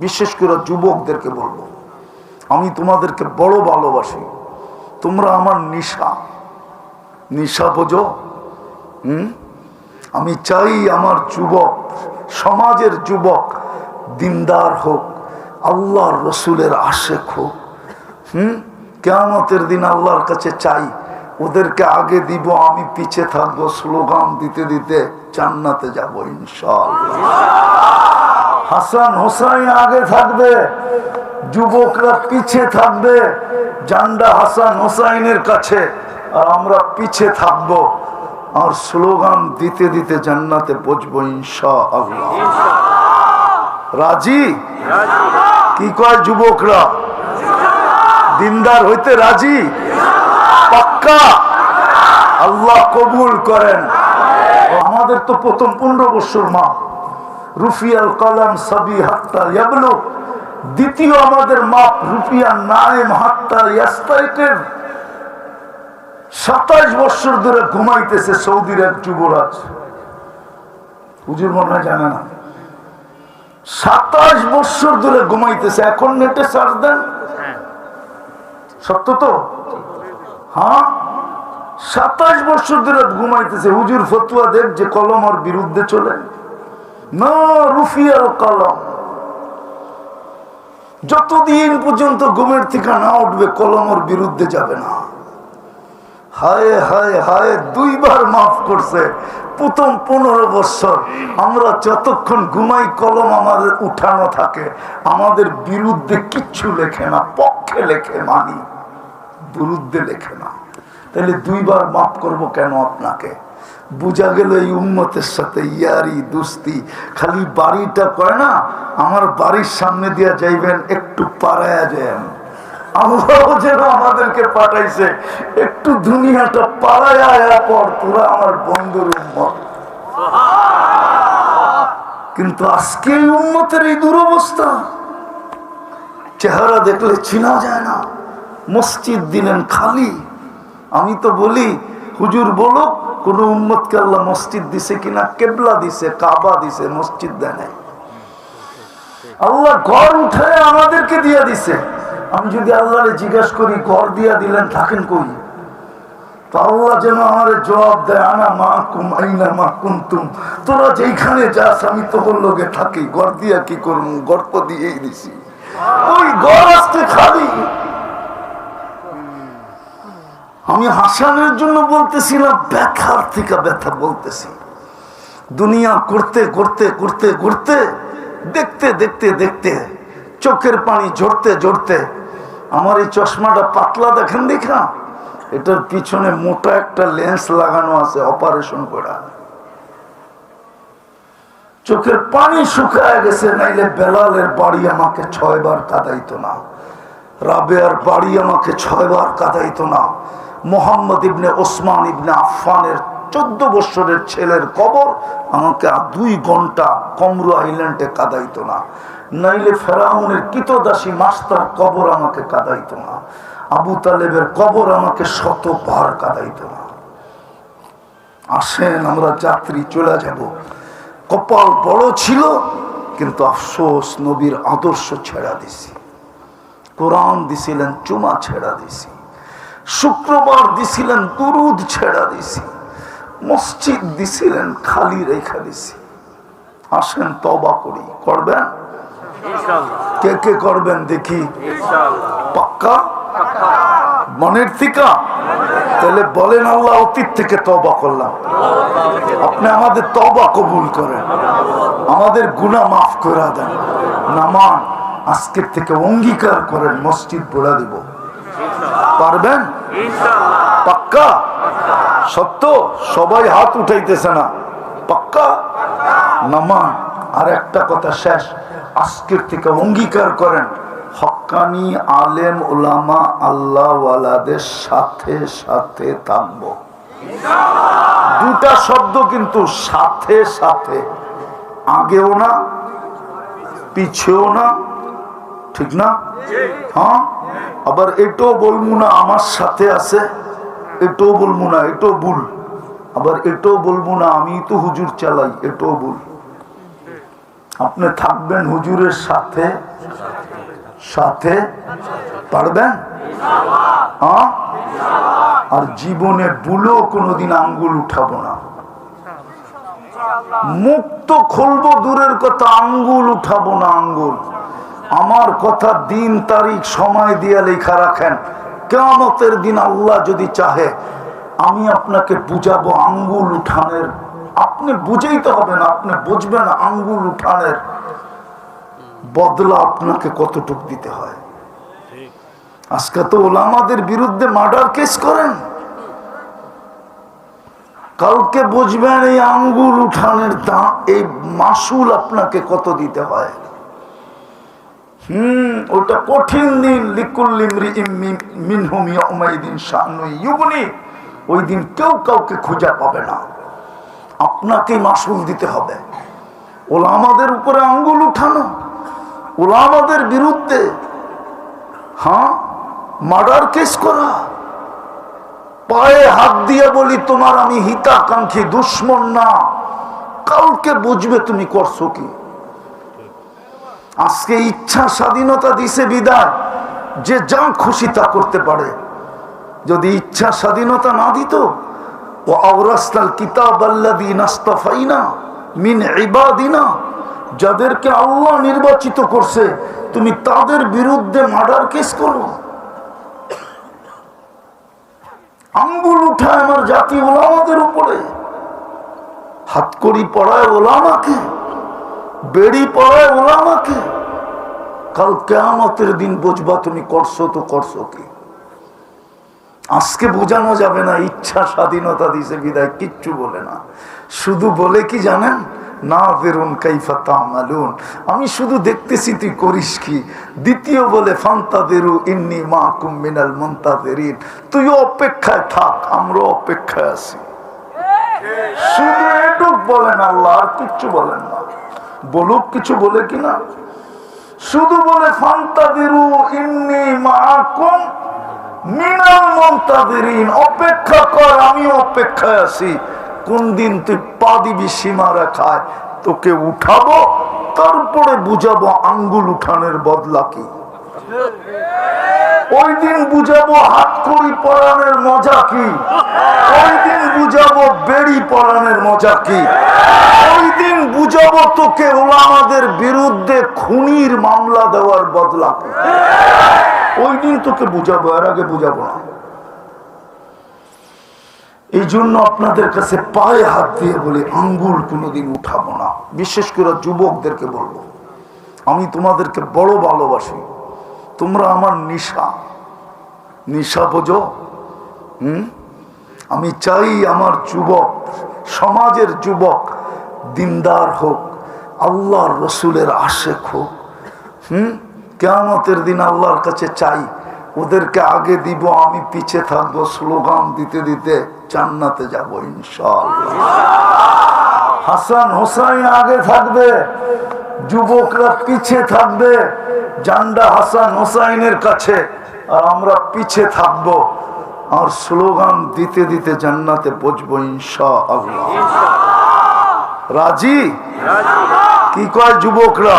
বিশেষ করে যুবকদেরকে বলব, আমি তোমাদেরকে বড় ভালোবাসি। তোমরা আমার নিশা। নিশা বোঝো, হুম? আমি চাই আমার যুবক, সমাজের যুবক, দিনদার হোক, আল্লাহর রসুলের আশেক হোক, হুম? কেয়ামতের দিন আল্লাহর কাছে চাই, ওদেরকে আগে দিব, আমি পিছে থাকব, স্লোগান দিতে দিতে জান্নাতে যাব ইনশাআল্লাহ। হাসান হোসাইন আগে থাকবে, যুবকরা পিছে থাকবে, জান্ডা হাসান হোসাইনের কাছে, আর আমরা পিছে থাকব। আর স্লোগান দিতে দিতে জান্নাতে পৌঁছবো ইনশা আল্লাহ রাজি? কি কয় যুবকরা? দিনদার হইতে রাজি? পাক্কা? আল্লাহ কবুল করেন। আমাদের তো প্রথম পনেরো বছর মা। রুফিয়াল কলম সাবি হাত্তা ইয়াবলু। দ্বিতীয় আমাদের মাপ রুফিয়া নাইম হাত্তা ইয়াস্তাইটের সাতাইশ বছর ধরে ঘুমাইতেছে সৌদির এক যুবরাজ। হুজুর মনে জানে না। সাতাশ বছর ধরে ঘুমাইতেছে, এখন নেটে চার্জ দেন। সত্য তো? হ্যাঁ? সাতাশ বছর ধরে ঘুমাইতেছে। হুজুর ফতুয়া দেব যে কলম ওর বিরুদ্ধে চলে। যতদিন পর্যন্ত ঘুমের থেকে না উঠবে, কলম ওর বিরুদ্ধে যাবে না। হায় হায় হায়, দুইবার মাফ করছে। প্রথম পনেরো বছর আমরা যতক্ষণ ঘুমাই, কলম আমাদের উঠানো থাকে। আমাদের বিরুদ্ধে কিচ্ছু লেখে না, পক্ষে লেখে মানি। বিরুদ্ধে লেখে না। তাহলে দুইবার মাফ করব কেন আপনাকে? বুঝা গেল এই উন্মতের সাথে ইয়ারি, দুস্তি। খালি বাড়িটা কয় না, আমার বাড়ির সামনে দিয়া যাইবেন, একটু পাড়ায়া যান। আমাদেরকে পাঠাইছে, একটু দুনিয়াটা পাড়ায় পর তোরা আমার বন্ধুর উন্মত কিন্তু আজকে এই উন্মতের এই দুরবস্থা, চেহারা দেখলে চিনা যায় না। মসজিদ দিলেন খালি। আমি তো বলি, হুজুর বলো কোন উন্মতকে আল্লাহ মসজিদ দিছে কিনা, কেবলা দিছে, কাবা দিছে, মসজিদ দেয় নাই। আল্লাহ ঘর উঠে আমাদেরকে দিয়ে দিছে। আমি যদি আল্লাহরে জিজ্ঞাসা করি, ঘর দিয়া দিলেন, থাকেন কই? তো আল্লাহ যেন আমার জবাব দেয়, আনা মা কুম, আইনা মা কুন্তুম। তোরা যেইখানে যাস, আমি তো লোকে থাকি। ঘর দিয়া কি করব ঘর দিয়েই দিছি। ওই ঘর আজকে খালি। আমি হাসানের জন্য বলতেছি না ব্যথার থেকে ব্যথা বলতেছি। দুনিয়া করতে করতে করতে করতে, দেখতে দেখতে দেখতে, চোখের পানি ঝরতে ঝরতে, আমার এই চশমাটা পাতলা দেখেন দেখা, এটার পিছনে মোটা একটা লেন্স লাগানো আছে অপারেশন করা। চোখের পানি শুকায় গেছে, নাইলে বেলালের বাড়ি আমাকে ছয়বার কাদাইতো না। রাবেয়ার বাড়ি আমাকে ছয়বার কাদাইতো না। মোহাম্মদ ইবনে ওসমান ইবনে আফফানের চোদ্দ বছরের ছেলের কবর আমাকে আর দুই ঘণ্টা কমরু আইল্যান্ডে কাদাইতো না। নাইলে ফেরাউনের কিতদাসী মাস্টার কবর আমাকে কাদাইতো না। আবু তালেবের কবর আমাকে শতবার কাদাইতো না। আসেন, আমরা যাত্রী চলে যাব। কপাল বড় ছিল, কিন্তু আফসোস, নবীর আদর্শ ছেড়া দিছি। কোরআন দিছিলেন, চুমা ছেড়া দিছি। শুক্রবার দিছিলেন দুরুদ ছেড়া দিছি, মসজিদ দিছিলেন খালি রেখা দিছি। আসেন তবা করি। করবেন? কে কে করবেন দেখি? পাক্কা? মনের থিকা? তাহলে বলেন আল্লাহ, অতীত থেকে তবা করলাম। আপনি আমাদের তবা কবুল করেন। আমাদের গুণা মাফ করে দেন। নামান আজকের থেকে অঙ্গীকার করেন, মসজিদ বোড়া দিব। পারবেন? পাক্কা? সত্য? সবাই হাত উঠাইতেছে না। পাক্কা? নামান আর একটা কথা শেষ। আজকের থেকে অঙ্গীকার করেন। হক্কানি আলেম ওলামা আল্লাহওয়ালাদের সাথে সাথে থাকব দুটা শব্দ কিন্তু সাথে সাথে। আগেও না পিছেও না ঠিক না? হ্যাঁ? আবার এটাও বলব না আমার সাথে আছে, এটাও বলব না, এটাও ভুল। আবার এটাও বলব না আমি তো হুজুর চালাই, এটাও ভুল। আপনি থাকবেন হুজুরের সাথে সাথে পারবেন? হ্যাঁ? আর জীবনে বুলো কোনোদিন আঙ্গুল উঠাবো না। মুক্ত খুলবো দূরের কথা, আঙ্গুল উঠাবো না আঙ্গুল। আমার কথা দিন, তারিখ, সময় দিয়ে লেখা রাখেন। কেমতের দিন আল্লাহ যদি চাহে, আমি আপনাকে বুঝাবো আঙ্গুল উঠানের। আপনি বুঝেইতে হবে না, আপনি বুঝবেন আঙ্গুল উঠানের বদলা আপনাকে কতটুক দিতে হয়। আজকে তো ওলামাদের বিরুদ্ধে মার্ডার কেস করেন। কালকে বুঝবেন এই আঙ্গুল উঠানের দাম, এই মাসুল আপনাকে কত দিতে হয়? হম, ওটা কঠিন দিন লিকুল্লিমরি ওই দিন কেউ কাউকে খুঁজে পাবে না। আপনাকে মাসুল দিতে হবে। ওলা আমাদের উপরে আঙ্গুল উঠানো। ওলা আমাদের বিরুদ্ধে হ্যাঁ মার্ডার কেস করা। পায়ে হাত দিয়ে বলি, তোমার আমি হিতাকাঙ্ক্ষী দুশ্মন না। কালকে বুঝবে তুমি করছ কি? আজকে ইচ্ছা স্বাধীনতা দিছে বিদায়। যে যা খুশি তা করতে পারে। যদি ইচ্ছা স্বাধীনতা না দিত, ও আওরাস্তাল কিতাব আল্লাদি নাস্তাফাইনা মিন ইবাদিনা, যাদেরকে আল্লাহ নির্বাচিত করছে, তুমি তাদের বিরুদ্ধে মার্ডার কেস করো। আঙ্গুল উঠায় আমার জাতি ওলামাদের উপরে, হাতকড়ি পড়ায় ওলামাকে বেড়ি পড়ায় ওলামাকে কাল কেয়ামতের দিন বুঝবা তুমি করছ তো করছ কি। আজকে বোঝানো যাবে না, ইচ্ছা স্বাধীনতা দিছে বিদায়, কিচ্ছু বলে না। শুধু বলে কি জানেন? না বেরুন কাইফা তামালুন। আমি শুধু দেখতেছি তুই করিস কি। দ্বিতীয় বলে, ফান্তা বেরু ইন্নি মা কুমিনাল মন্তা বেরিন তুইও অপেক্ষায় থাক আমরা অপেক্ষায় আছি। শুধু এটুক বলেন আল্লাহ, আর কিচ্ছু বলেন না। বলুক কিছু বলে কিনা? শুধু বলে ফান্তা বেরু ইন্নি মা কুম মিনাল মন্তাদেরিন। অপেক্ষা কর আমি অপেক্ষায় আছি। কোন দিন তুই পা দিবি সীমা রেখায়? তোকে উঠাবো, তারপরে বুঝাবো আঙ্গুল উঠানের বদলা কি? ওই দিন বুঝাবো হাত কড়ি পরানের মজা কি? ওই দিন বুঝাবো বেড়ি পরানের মজা কি? ওই দিন বুঝাবো তোকে ওলামাদের বিরুদ্ধে খুনির মামলা দেওয়ার বদলা কি? ওই দিন তোকে বুঝাবো, এর আগে বুঝাবো না। এই জন্য আপনাদের কাছে পায়ে হাত দিয়ে বলে, আঙ্গুল কোনোদিন উঠাবো না। বিশেষ করে যুবকদেরকে বলব। আমি তোমাদেরকে বড় ভালোবাসি। তোমরা আমার নিশা। নিশা বোঝো? হুম? আমি চাই আমার যুবক, সমাজের যুবক, দিনদার হোক, আল্লাহর রসুলের আশেক হোক। হুম? কেমতের দিন আল্লাহর কাছে চাই, ওদেরকে আগে দিব, আমি পিছে থাকব, স্লোগান দিতে দিতে জান্নাতে যাব ইনশাআল্লাহ। হাসান হোসাইন আগে থাকবে, যুবকরা পিছে থাকবে জান্ডা হাসান হোসাইনের কাছে আর আমরা পিছে থাকব। আর স্লোগান দিতে দিতে জান্নাতে পৌঁছবো ইনশা রাজি? কি কয় যুবকরা?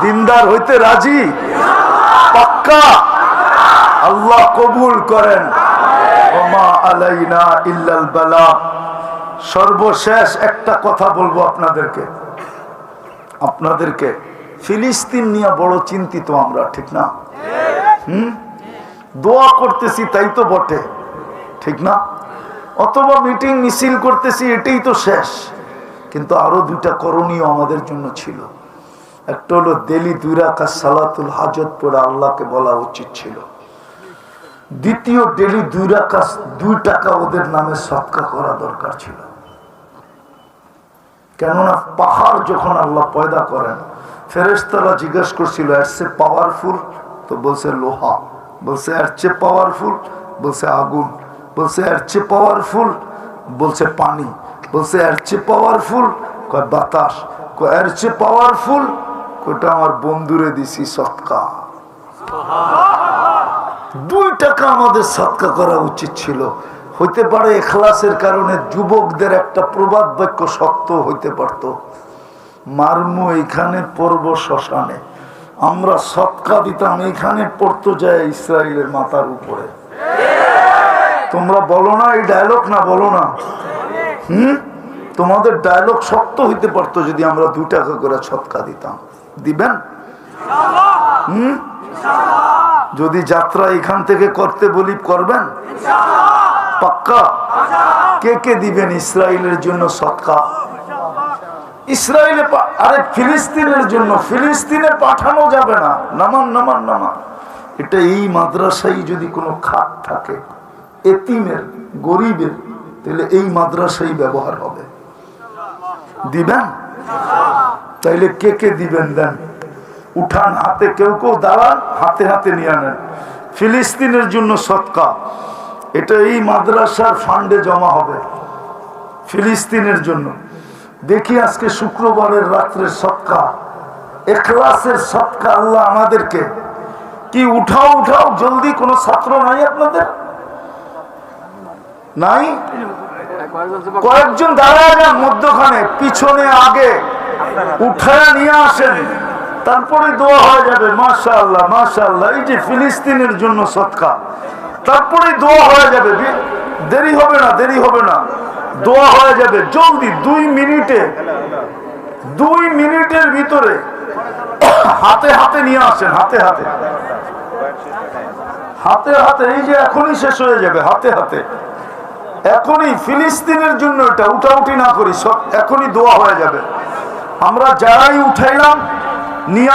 দিনদার হইতে রাজি? পাক্কা? আল্লাহ কবুল করেন। আলাইনা ইল্লাল সর্বশেষ একটা কথা বলব আপনাদেরকে। আপনাদেরকে ফিলিস্তিন নিয়ে বড় চিন্তিত আমরা, ঠিক না? হুম? দোয়া করতেছি, তাই তো বটে, ঠিক না? অথবা মিটিং, মিছিল করতেছি, এটাই তো শেষ। কিন্তু আরও দুইটা করণীয় আমাদের জন্য ছিল। একটা হলো দেলি দুই রাখা সালাতুল হাজত পড়ে আল্লাহকে বলা উচিত ছিল। দ্বিতীয় ডেলি দুই রাখা দুই টাকা ওদের নামে সৎকা করা দরকার ছিল। কেননা পাহাড় যখন আল্লাহ পয়দা করেন ফেরেস্তারা জিজ্ঞেস করছিল, এর চেয়ে পাওয়ারফুল তো বলছে, লোহা। বলছে, এর চেয়ে পাওয়ারফুল বলছে, আগুন। বলছে, এর চেয়ে পাওয়ারফুল বলছে, পানি। বলছে, এর চেয়ে পাওয়ারফুল কয়, বাতাস। কয়, এর চেয়ে পাওয়ারফুল ওটা আমার বন্ধুরে দিছি সৎকা। দুই টাকা আমাদের সৎকা করা উচিত ছিল। হইতে পারে এখলাসের কারণে যুবকদের একটা প্রবাদ বাক্য সত্য হইতে পারত। মারমু এখানে পড়ব শ্মশানে। আমরা সৎকা দিতাম, এখানে পড়তো যায় ইসরায়েলের মাথার উপরে। তোমরা বলো না, এই ডায়লগ না, বলো না। হুম? তোমাদের ডায়লগ শক্ত হইতে পারতো যদি আমরা দুই টাকা করে সৎকা দিতাম। দিবেন? হুম? যদি যাত্রা এখান থেকে করতে বলি, করবেন? পাক্কা? কে কে দিবেন ইসরায়েলের জন্য সৎকা? ইসরায়েলে আরে ফিলিস্তিনের জন্য, ফিলিস্তিনে পাঠানো যাবে না। নামান নামান নামান। এটা এই মাদ্রাসায় যদি কোনো খাত থাকে, এতিমের, গরিবের, তাহলে এই মাদ্রাসাই ব্যবহার হবে। দিবেন? তাইলে কে কে দিবেন দেন? উঠান হাতে, কেউ কেউ দাঁড়ান, হাতে হাতে নিয়ে আনেন ফিলিস্তিনের জন্য সৎকা। এটা এই মাদ্রাসার ফান্ডে জমা হবে। ফিলিস্তিনের জন্য। দেখি আজকে শুক্রবারের রাত্রে সৎকা। এখলাসের সৎকা আল্লাহ আমাদেরকে। কি উঠাও উঠাও, জলদি, কোনো ছাত্র নাই আপনাদের? নাই? কয়েকজন দাঁড়ায় মধ্যখানে, পিছনে, আগে। উঠায় নিয়ে আসেন। তারপরে দোয়া হয়ে যাবে মাশা আল্লাহ মাশা আল্লাহ এই যে ফিলিস্তিনের জন্য সৎকা। তারপরে দোয়া হয়ে যাবে দেরি হবে না, দেরি হবে না। দোয়া হয়ে যাবে। জলদি দুই মিনিটে, দুই মিনিটের ভিতরে হাতে হাতে নিয়ে আসেন, হাতে হাতে। হাতে হাতে, এই যে এখনই শেষ হয়ে যাবে, হাতে হাতে। এখনই ফিলিস্তিনের জন্য এটা উঠাউঠি না করি, সব এখনই দোয়া হয়ে যাবে। আমরা যারাই উঠাইলাম, নিয়ে